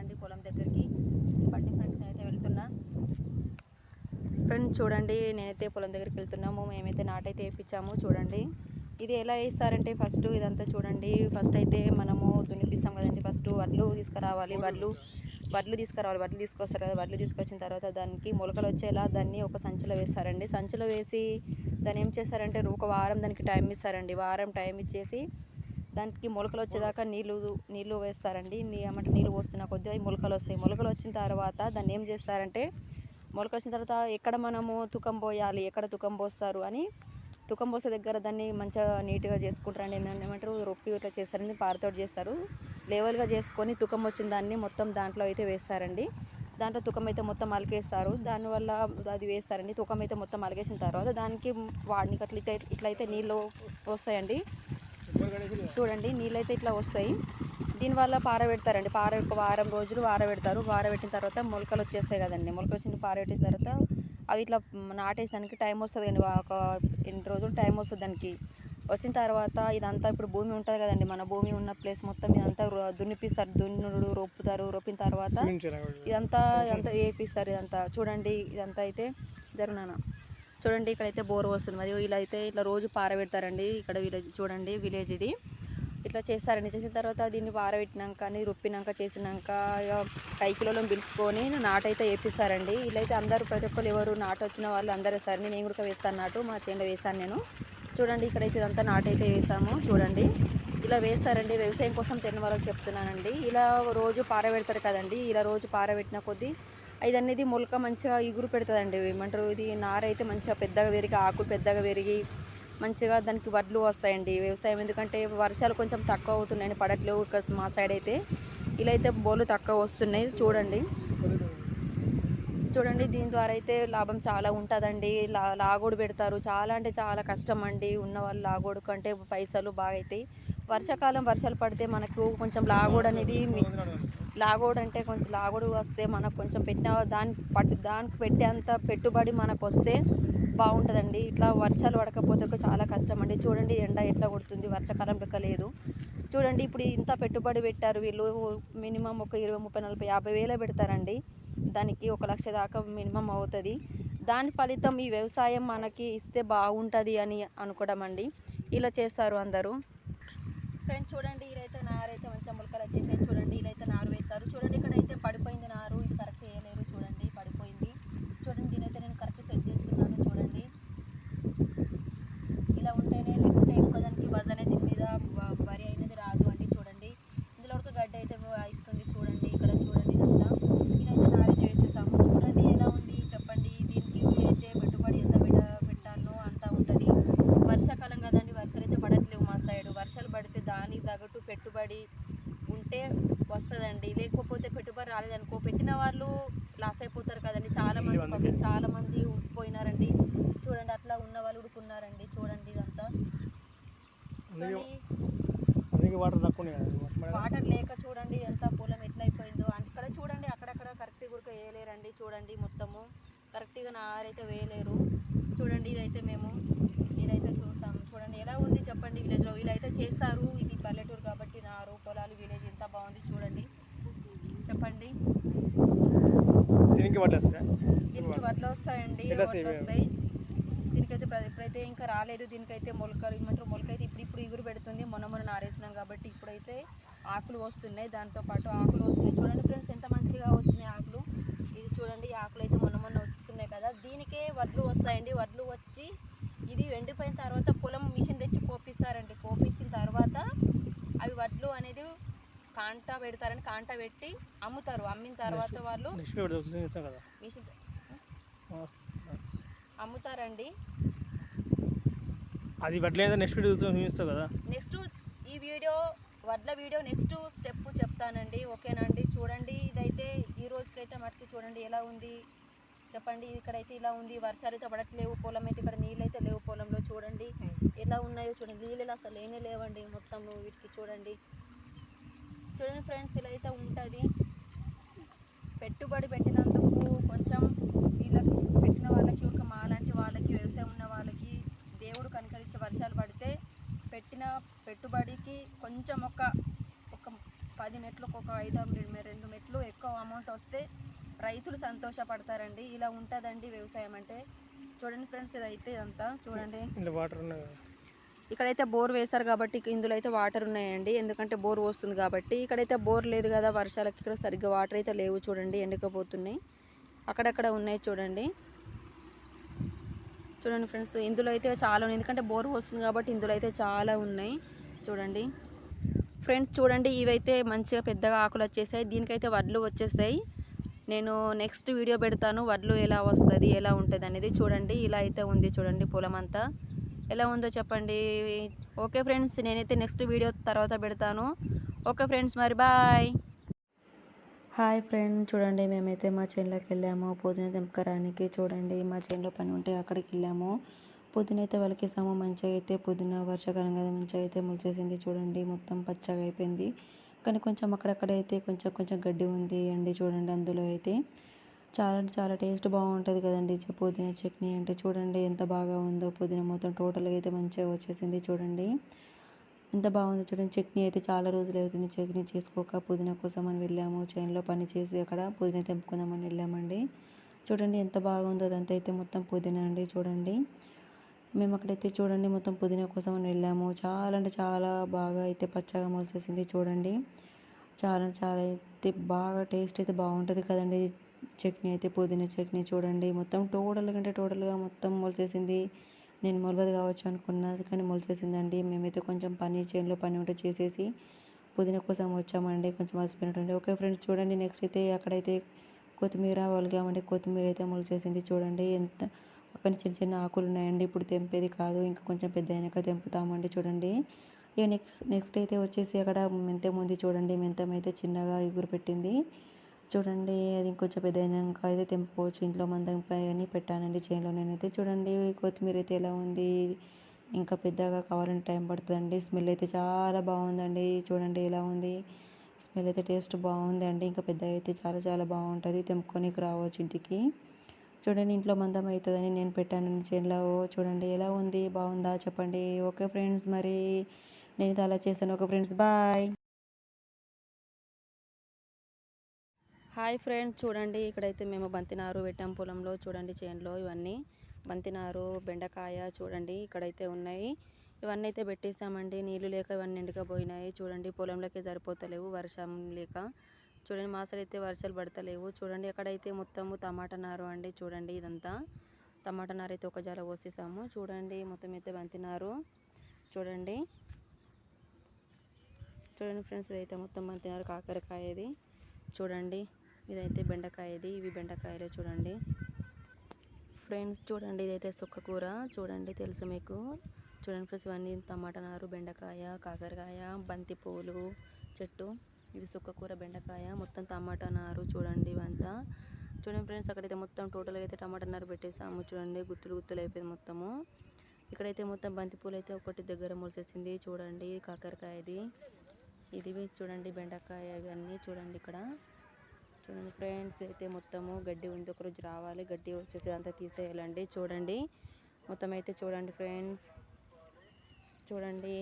కదండి పొలం దగ్గరికి. బండి ఫ్రెండ్స్ అయితే వెళ్తున్నా. ఫ్రెండ్స్ చూడండి నేనైతే పొలం దగ్గరికి వెళ్తున్నాము. మేమైతే నాటైతే వేయించాము చూడండి. ఇది ఎలా వేస్తారంటే ఫస్ట్ ఇదంతా చూడండి. ఫస్ట్ అయితే మనము దున్నిపిస్తాం కదండి ఫస్ట్. వడ్లు తీసుకురావాలి వడ్లు వడ్లు తీసుకురావాలి వడ్లు తీసుకొస్తారు కదా వడ్లు తీసుకొచ్చిన తర్వాత దానికి మొలకలు వచ్చేలా దాన్ని ఒక సంచిలో వేస్తారండి. సంచిలో వేసి దాన్ని ఏం చేస్తారంటే ఒక వారం దానికి టైం ఇస్తారండి. వారం టైం ఇచ్చేసి దానికి మొలకలు వచ్చేదాకా నీళ్ళు నీళ్ళు వేస్తారండి. నీ ఏమంటే నీళ్ళు పోస్తున్న కొద్దిగా ఈ మొలకలు వస్తాయి. మొలకలు వచ్చిన తర్వాత దాన్ని ఏం చేస్తారంటే మొలక వచ్చిన తర్వాత ఎక్కడ మనము తుకం పోయాలి ఎక్కడ తుకం పోస్తారు అని తుకం పోసే దగ్గర దాన్ని మంచిగా నీట్గా చేసుకుంటారండి. దాన్ని ఏమంటారు? రొప్పి ఇట్లా చేస్తారండి పారతోటి చేస్తారు. లేవల్గా చేసుకొని తుకం వచ్చిన దాన్ని మొత్తం దాంట్లో అయితే వేస్తారండి. దాంట్లో తుకం అయితే మొత్తం అలికేస్తారు. దానివల్ల అది వేస్తారండి. తుకం అయితే మొత్తం అలిగేసిన తర్వాత దానికి వాడిని అట్లా ఇట్లా ఇట్లయితే నీళ్ళు వస్తాయండి చూడండి నీళ్ళైతే ఇట్లా వస్తాయి. దీనివల్ల పారబెడతారండి పార ఒక వారం రోజులు పారబెడతారు పారబెట్టిన తర్వాత మొలకలు వచ్చేస్తాయి కదండి. మొలకలు వచ్చిన పారబెట్టిన తర్వాత అవి ఇట్లా నాటేసానికి టైం వస్తుంది అండి ఒక ఎన్ని రోజులు టైం వస్తుంది దానికి. వచ్చిన తర్వాత ఇదంతా ఇప్పుడు భూమి ఉంటుంది కదండి. మన భూమి ఉన్న ప్లేస్ మొత్తం ఇదంతా దున్నిపిస్తారు. దున్నుడు రొప్పుతారు. రొప్పిన తర్వాత ఇదంతా ఇదంతా వేపిస్తారు ఇదంతా. చూడండి ఇదంతా అయితే జరుగునా చూడండి ఇక్కడైతే బోర్ వస్తుంది. మరి ఇలా అయితే ఇట్లా రోజు పారబెడతారండి. ఇక్కడ విలేజ్ చూడండి విలేజ్ ఇది. ఇట్లా చేస్తారండి. చేసిన తర్వాత దీన్ని పారబెట్టినాక అని రుప్పినాక చేసినాక ఇక కైకిలలో పిలుచుకొని నాటైతే వేపిస్తారండి. ఇలా అయితే అందరూ ప్రతి ఒక్కరు ఎవరు నాటు వచ్చిన వాళ్ళు అందరూ సరే నేను కూడా వేస్తాను నాటు మా చేనులో వేస్తాను నేను. చూడండి ఇక్కడైతే ఇదంతా నాటైతే వేసాము చూడండి. ఇలా వేస్తారండి. వ్యవసాయం కోసం తిన్న వాళ్ళకి చెప్తున్నానండి. ఇలా రోజు పారబెడతారు కదండి. ఇలా రోజు పారబెట్టిన కొద్దీ ఇది అనేది మొలక మంచిగా ఇగురు పెడుతుందండి. ఏమంటారు? ఇది నార అయితే మంచిగా పెద్దగా పెరిగి ఆకులు పెద్దగా పెరిగి మంచిగా దానికి వడ్లు వస్తాయండి. వ్యవసాయం ఎందుకంటే వర్షాలు కొంచెం తక్కువ అవుతున్నాయండి పడట్లేవు ఇక్కడ మా సైడ్ అయితే. ఇలా అయితే బోలు తక్కువ వస్తున్నాయి. చూడండి. చూడండి దీని ద్వారా అయితే లాభం చాలా ఉంటుందండి. లా లాగోడు పెడతారు. చాలా అంటే చాలా కష్టం అండి. ఉన్న వాళ్ళు లాగోడు కంటే పైసలు బాగా అవుతాయి వర్షాకాలం వర్షాలు పడితే మనకు కొంచెం లాగోడు అనేది లాగోడు అంటే కొంచెం లాగోడు వస్తే మనకు కొంచెం పెట్టిన దాని పట్టు దానికి పెట్టేంత పెట్టుబడి మనకు వస్తే బాగుంటుందండి. ఇట్లా వర్షాలు పడకపోతే చాలా కష్టం అండి చూడండి ఎండ ఎట్లా కొడుతుంది వర్షాకాలం లెక్క లేదు. చూడండి ఇప్పుడు ఇంత పెట్టుబడి పెట్టారు వీళ్ళు మినిమం ఒక ఇరవై ముప్పై నలభై యాభై వేలే పెడతారండి. దానికి ఒక లక్ష దాకా మినిమం అవుతుంది. దాని ఫలితం ఈ వ్యవసాయం మనకి ఇస్తే బాగుంటుంది అని అనుకోవడం అండి. ఇలా చేస్తారు అందరూ. ఫ్రెండ్స్ చూడండి ఇదైతే నారు అయితే మంచిగా మొలకలు వచ్చేసాయి. చూడండి ఇదైతే నారు వేశారు. చూడండి ఇక్కడైతే పడిపోయింది నారు. ఇది కరెక్ట్ వేయలేరు చూడండి పడిపోయింది చూడండి దీనైతే నేను కరెక్ట్ సెట్ చేస్తున్నాను చూడండి ఇలా ఉంటేనే లేకుంటే ఇంకా దానికి వజనే దీని మీద వ- వరి అయినది రాదు అండి చూడండి ఇందులో ఒక గడ్డ అయితే ఇస్తుంది చూడండి ఇక్కడ చూడండి ఇదంతా ఇదైతే నారైతే వేసేస్తాము చూడండి ఎలా ఉంది చెప్పండి దీనికి అయితే పెట్టుబడి ఎంత పెట్ట పెట్టాలో అంత ఉంటుంది వర్షాకాలం కదండి వర్షాలు అయితే పడట్లేవు మా సైడ్ వర్షాలు పడితే దానికి తగ్గట్టు పెట్టుబడి ఉంటే వస్తుందండి లేకపోతే పెట్టుబడి రాలేదనుకో పెట్టిన వాళ్ళు లాస్ అయిపోతారు కదండి చాలా మంది public చాలా మంది పోయినారండి చూడండి అట్లా ఉడుకున్నారండి చూడండి ఇదంతా. వాటర్ వాటర్ లేక చూడండి ఎంత పొలం ఎట్లా అయిపోయిందో అక్కడ చూడండి అక్కడక్కడ కరెక్ట్ గురక వేయలేరండి చూడండి మొత్తము. కరెక్ట్గా నారైతే వేయలేరు. చూడండి ఇదైతే మేము ఇదైతే చూస్తాము చూడండి ఎలా ఉంది చెప్పండి విలేజ్లో వీళ్ళైతే చేస్తారు ఇది పల్లెటూరు కాబట్టి నారు పొలాలు విలేజ్ ఎంత బాగుంది చూడండి. చెప్పండి. దీనికి వడ్లు వస్తాయండి వడ్లు వస్తాయి? ఇప్పుడైతే ఇంకా రాలేదు. దీనికైతే మొలకలు ఏమంటారు మొలకైతే ఇప్పుడు ఇప్పుడు ఇగురు పెడుతుంది. మొన్న మొన్న నారేసినాం కాబట్టి ఇప్పుడైతే ఆకులు వస్తున్నాయి. దాంతో పాటు ఆకులు వస్తున్నాయి. చూడండి ఫ్రెండ్స్ ఎంత మంచిగా వచ్చినాయి ఆకులు. ఇది చూడండి ఆకులు అయితే మొన్న మొన్న వస్తున్నాయి కదా. దీనికే వడ్లు వస్తాయండి. వడ్లు వచ్చి ఇది ఎండిపోయిన తర్వాత పొలం మిషన్ తెచ్చి కోపిస్తారండి. కోపించిన తర్వాత అవి వడ్లు అనేది కాంట పెడతారని కాంట పెట్టి అమ్ముతారు. అమ్మిన తర్వాత వాళ్ళు మిషన్ అమ్ముతారండి. అది పట్టలేదు? నెక్స్ట్ వీడియో చూపిస్తావు కదా. నెక్స్ట్ ఈ వీడియో వడ్ల వీడియో నెక్స్ట్ స్టెప్ చెప్తానండి. ఓకేనండి చూడండి ఇదైతే ఈ రోజుకైతే మటుకు చూడండి ఎలా ఉంది. చెప్పండి ఇక్కడైతే ఇలా ఉంది. వర్షాలు అయితే పడట్లేవు. పొలం అయితే ఇక్కడ నీళ్ళు అయితే లేవు పొలంలో. చూడండి ఎలా ఉన్నాయో చూడండి. నీళ్ళు అసలు లేనే లేవండి మొత్తం వీటికి చూడండి. చూడండి ఫ్రెండ్స్ ఇలా అయితే ఉంటుంది. పెట్టుబడి పెట్టిన కొంచెం వీళ్ళకి పెట్టిన వాళ్ళకి ఒక మాలాంటి వాళ్ళకి వ్యవసాయం ఉన్న వాళ్ళకి దేవుడు కనికరించే వర్షాలు పడితే పెట్టిన పెట్టుబడికి కొంచెం ఒక ఒక పది మెట్లకు ఒక ఐదు రెండు రెండు మెట్లు ఎక్కువ అమౌంట్ వస్తే రైతులు సంతోషపడతారండి. ఇలా ఉంటుందండి వ్యవసాయం అంటే. చూడండి ఫ్రెండ్స్ ఇదైతే ఇదంతా. చూడండి. వాటర్ ఇక్కడైతే బోర్ వేశారు కాబట్టి ఇందులో అయితే వాటర్ ఉన్నాయండి. ఎందుకంటే బోర్ వస్తుంది కాబట్టి. ఇక్కడైతే బోర్ లేదు కదా వర్షాలకి ఇక్కడ సరిగ్గా వాటర్ అయితే లేవు చూడండి ఎండకపోతున్నాయి. అక్కడక్కడ ఉన్నాయి చూడండి. చూడండి ఫ్రెండ్స్ ఇందులో అయితే చాలా ఉన్నాయి. ఎందుకంటే బోర్ వస్తుంది కాబట్టి ఇందులో అయితే చాలా ఉన్నాయి. చూడండి. ఫ్రెండ్స్ చూడండి ఇవైతే మంచిగా పెద్దగా ఆకులు వచ్చేసాయి. దీనికైతే వడ్లు వచ్చేస్తాయి. నేను నెక్స్ట్ వీడియో పెడతాను వడ్లు ఎలా వస్తుంది ఎలా ఉంటుంది అనేది చూడండి. ఇలా అయితే ఉంది చూడండి పొలం అంతా ఎలా ఉందో చెప్పండి. ఓకే ఫ్రెండ్స్ నేనైతే నెక్స్ట్ వీడియో తర్వాత పెడతాను. ఓకే ఫ్రెండ్స్ మరి బాయ్. హాయ్ ఫ్రెండ్ చూడండి మేమైతే మా చేనులోకి వెళ్ళాము. పుదీనా తెంపకరానికి చూడండి మా చేనులో పని ఉంటే అక్కడికి వెళ్ళాము. పుదీనా అయితే వాళ్ళకేసాము మంచిగా అయితే పుదీనా వర్షాకాలం కదా మంచిగా అయితే మొలిచేసింది చూడండి. మొత్తం పచ్చగా అయిపోయింది. కానీ కొంచెం అక్కడక్కడ అయితే కొంచెం కొంచెం గడ్డి ఉంది అండి చూడండి అందులో అయితే. చాలా చాలా టేస్ట్ బాగుంటుంది కదండి పుదీనా చట్నీ అంటే చూడండి ఎంత బాగా ఉందో పుదీనా మొత్తం టోటల్గా అయితే మంచిగా వచ్చేసింది చూడండి. ఎంత బాగుంది చూడండి. చట్నీ అయితే చాలా రోజులు అవుతుంది చట్నీ చేసుకోక పుదీనా కోసం అని వెళ్ళాము. చేనులో పని చేసి అక్కడ పుదీనా తెంపుకుందామని వెళ్ళామండి. చూడండి ఎంత బాగుందో అదంతా అయితే మొత్తం పుదీనా అండి చూడండి. మేము అక్కడైతే చూడండి మొత్తం పుదీనా కోసం అని వెళ్ళాము. చాలా అంటే చాలా బాగా అయితే పచ్చగా మొలిసేసింది చూడండి. చాలా అంటే చాలా అయితే బాగా టేస్ట్ అయితే బాగుంటుంది కదండి. చట్నీ అయితే పుదీనా చట్నీ చూడండి. మొత్తం టోటల్ కంటే టోటల్గా మొత్తం మొలిసేసింది నేను మొలవదు కావచ్చు అనుకున్నా కానీ మొలిసేసిందండి మేమైతే కొంచెం పని చేనులో పని ఉంటే చేసేసి పుదీనా కోసం వచ్చామండి. కొంచెం అలసిపోయినట్టు ఓకే ఫ్రెండ్స్ చూడండి నెక్స్ట్ అయితే అక్కడైతే కొత్తిమీర వలిగామండి కొత్తిమీర అయితే మొలిచేసింది చూడండి. ఎంత అక్కడ చిన్న చిన్న ఆకులు ఉన్నాయండి ఇప్పుడు తెంపేది కాదు. ఇంకా కొంచెం పెద్ద అయినాక తెంపుతామండి చూడండి. ఇక నెక్స్ట్ నెక్స్ట్ అయితే వచ్చేసి అక్కడ మెంతం ఉంది చూడండి. మెంతం అయితే చిన్నగా ఎగురు పెట్టింది. చూడండి అది ఇంకొంచెం పెద్ద అయినాక అయితే తెంపుకోవచ్చు. ఇంట్లో మందంపై అని పెట్టానండి చేనులో నేనైతే. చూడండి కొత్తిమీర అయితే ఎలా ఉంది? ఇంకా పెద్దగా కావాలంటే టైం పడుతుందండి. స్మెల్ అయితే చాలా బాగుందండి. చూడండి ఎలా ఉంది? స్మెల్ అయితే టేస్ట్ బాగుంది అండి ఇంకా పెద్ద అయితే చాలా చాలా బాగుంటుంది. తెంపుకొని రావచ్చు ఇంటికి. చూడండి ఇంట్లో మందం అవుతుందని నేను పెట్టాను చేనులో. చూడండి ఎలా ఉంది? బాగుందా? చెప్పండి. ఓకే ఫ్రెండ్స్ మరి నేను ఇది అలా చేశాను. Okay friends bye. Hi friends చూడండి ఇక్కడైతే మేము బంతినారు పెట్టాం పొలంలో. చూడండి చేనులో ఇవన్నీ. బంతినారు బెండకాయ చూడండి ఇక్కడైతే ఉన్నాయి. ఇవన్నీ అయితే పెట్టేసామండి నీళ్ళు లేక ఇవన్నీ ఎండకపోయినాయి చూడండి పొలంలోకి సరిపోతలేవు వర్షం లేక. చూడండి మా సైడ్ అయితే వర్షాలు పడతలేవు. చూడండి అక్కడైతే మొత్తము టమాటా నారు అండి చూడండి ఇదంతా. టమాటా నారు అయితే ఒక జాల పోసేసాము. చూడండి మొత్తం అయితే బంతినారు. చూడండి. చూడండి ఫ్రెండ్స్ ఇదైతే మొత్తం బంతినారు కాకరకాయ ఇది చూడండి ఇదైతే బెండకాయ ఇది ఇవి బెండకాయలు చూడండి. ఫ్రెండ్స్ చూడండి ఇదైతే సుక్క కూర. చూడండి తెలుసు మీకు. చూడండి ఫ్రెండ్స్ ఇవన్నీ టమాటా నారు బెండకాయ కాకరకాయ బంతి పువ్వులు చెట్టు. ఇది సుక్కకూర బెండకాయ మొత్తం టమాటా నారు చూడండి ఇవంతా. చూడండి ఫ్రెండ్స్ అక్కడైతే మొత్తం టోటల్గా అయితే టమాటా నారు పెట్టేసాము. చూడండి గుత్తులు గుత్తులు అయిపోయింది మొత్తము. ఇక్కడైతే మొత్తం బంతిపూలు అయితే ఒకటి దగ్గర మొలిసేసింది చూడండి కాకరకాయది ఇది. చూడండి బెండకాయ ఇవన్నీ చూడండి ఇక్కడ. చూడండి ఫ్రెండ్స్ అయితే మొత్తము గడ్డి ఉంది. ఒకరోజు రావాలి. గడ్డి వచ్చేసి అంతా తీసేయాలండి. చూడండి మొత్తం అయితే చూడండి ఫ్రెండ్స్. చూడండి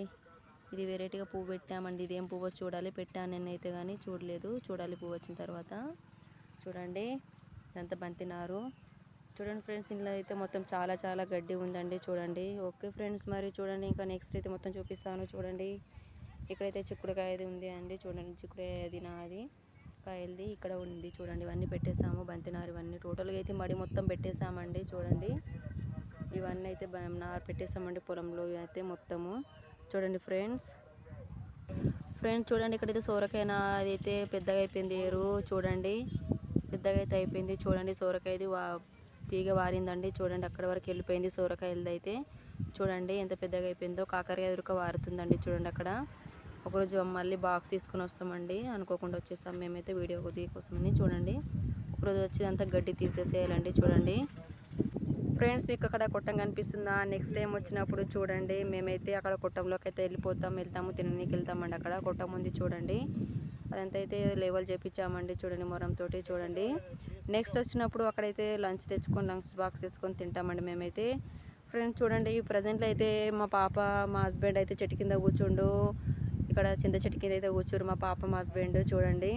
ఇది వెరైటీగా పువ్వు పెట్టామండి. ఇది ఏం పువ్వు చూడాలి. పెట్టాను నేనైతే కానీ చూడలేదు. చూడాలి పువ్వు వచ్చిన తర్వాత. చూడండి ఇదంతా బంతినారు. చూడండి ఫ్రెండ్స్ ఇందులో అయితే మొత్తం చాలా చాలా గడ్డి ఉందండి. చూడండి. ఓకే ఫ్రెండ్స్ మరి చూడండి. ఇంకా నెక్స్ట్ అయితే మొత్తం చూపిస్తాను. చూడండి. ఇక్కడైతే చిక్కుడుకాయది ఉంది అండి. చూడండి చిక్కుడుకాయది నాది. కాయలది ఇక్కడ ఉంది. చూడండి ఇవన్నీ పెట్టేసాము. బంతినారు ఇవన్నీ. టోటల్గా అయితే మడి మొత్తం పెట్టేసామండి. చూడండి. ఇవన్నీ అయితే బ- నారు పెట్టేసామండి పొలంలో. అయితే మొత్తము. చూడండి ఫ్రెండ్స్. ఫ్రెండ్స్ చూడండి ఇక్కడైతే సోరకాయన అదైతే పెద్దగా అయిపోయింది ఏరు చూడండి. పెద్దగా అయితే అయిపోయింది చూడండి సోరకాయది వా తీగ వారిందండి చూడండి అక్కడ వరకు వెళ్ళిపోయింది సోరకాయలది అయితే. చూడండి ఎంత పెద్దగా అయిపోయిందో కాకరకాయ ఎదురుక వారుతుందండి చూడండి అక్కడ. ఒకరోజు మళ్ళీ బాక్స్ తీసుకుని వస్తామండి. అనుకోకుండా వచ్చేస్తాం మేమైతే వీడియో కోసమని చూడండి. ఒకరోజు వచ్చి అంతా గడ్డి తీసేసేయాలండి చూడండి. ఫ్రెండ్స్ మీకు అక్కడ కొట్టం కనిపిస్తుందా? నెక్స్ట్ టైం వచ్చినప్పుడు చూడండి. మేమైతే అక్కడ కొట్టంలోకి అయితే వెళ్ళిపోతాం వెళ్తాము తిననీకి వెళ్తామండి. అక్కడ కొట్టం ఉంది చూడండి. అదంతా అయితే లేవల్ చేపించామండి చూడండి మొరంతో చూడండి. నెక్స్ట్ వచ్చినప్పుడు అక్కడైతే లంచ్ తెచ్చుకొని లంచ్ బాక్స్ తెచ్చుకొని తింటామండి మేమైతే. ఫ్రెండ్స్ చూడండి ప్రజెంట్లో అయితే మా పాప మా హస్బెండ్ అయితే చెట్టు కింద కూర్చుండు. ఇక్కడ ఇక్కడ చింత చెట్టు కింద అయితే కూర్చోరు మా పాప మా హస్బెండ్ చూడండి.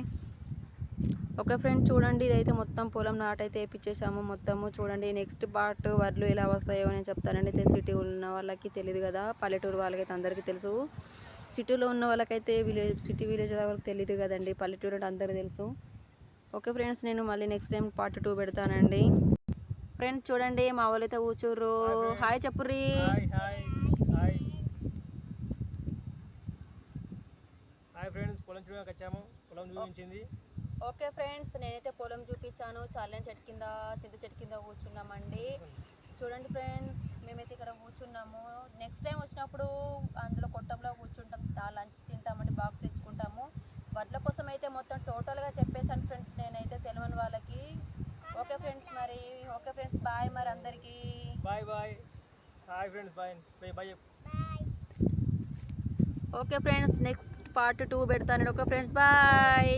ఓకే ఫ్రెండ్ చూడండి ఇదైతే మొత్తం పొలం నాటైతే వేయించేసాము మొత్తము చూడండి నెక్స్ట్ పార్ట్ వడ్లు ఎలా వస్తాయో నేను చెప్తానండి. అయితే సిటీ ఉన్న వాళ్ళకి తెలియదు కదా పల్లెటూరు వాళ్ళకైతే అందరికీ తెలుసు. సిటీలో ఉన్న వాళ్ళకైతే విలేజ్ సిటీ విలేజ్ వాళ్ళకి తెలియదు కదండి పల్లెటూరు అంటే అందరికీ తెలుసు. ఓకే ఫ్రెండ్స్ నేను మళ్ళీ నెక్స్ట్ టైం పార్ట్ టూ పెడతానండి. ఫ్రెండ్స్ చూడండి మా వాళ్ళైతే కూర్చుర్రు. కూర్చోర్రు హాయ్ చెప్పుర్రీ హాయ్ ఫ్రెండ్స్ పొలం చూడడానికి వచ్చాము. పొలం చూపించింది. ఓకే ఫ్రెండ్స్ నేనైతే పొలం చూపించాను. చల్లని చెట్టు కింద చింత చెట్టు కింద కూర్చున్నామండి. చూడండి ఫ్రెండ్స్ మేమైతే ఇక్కడ కూర్చున్నాము. నెక్స్ట్ టైం వచ్చినప్పుడు అందులో కొట్టంలో కూర్చుంటాం. లంచ్ తింటామండి బాక్స్ తెచ్చుకుంటాము. వడ్ల కోసం అయితే మొత్తం టోటల్గా చెప్పేశాను ఫ్రెండ్స్ నేనైతే తెలియని వాళ్ళకి. ఓకే ఫ్రెండ్స్ మరి ఓకే ఫ్రెండ్స్ బాయ్ మరి అందరికీ. Bye bye. Hi friends bye. Bye bye okay friends next part two పెడతాను. Okay friends bye.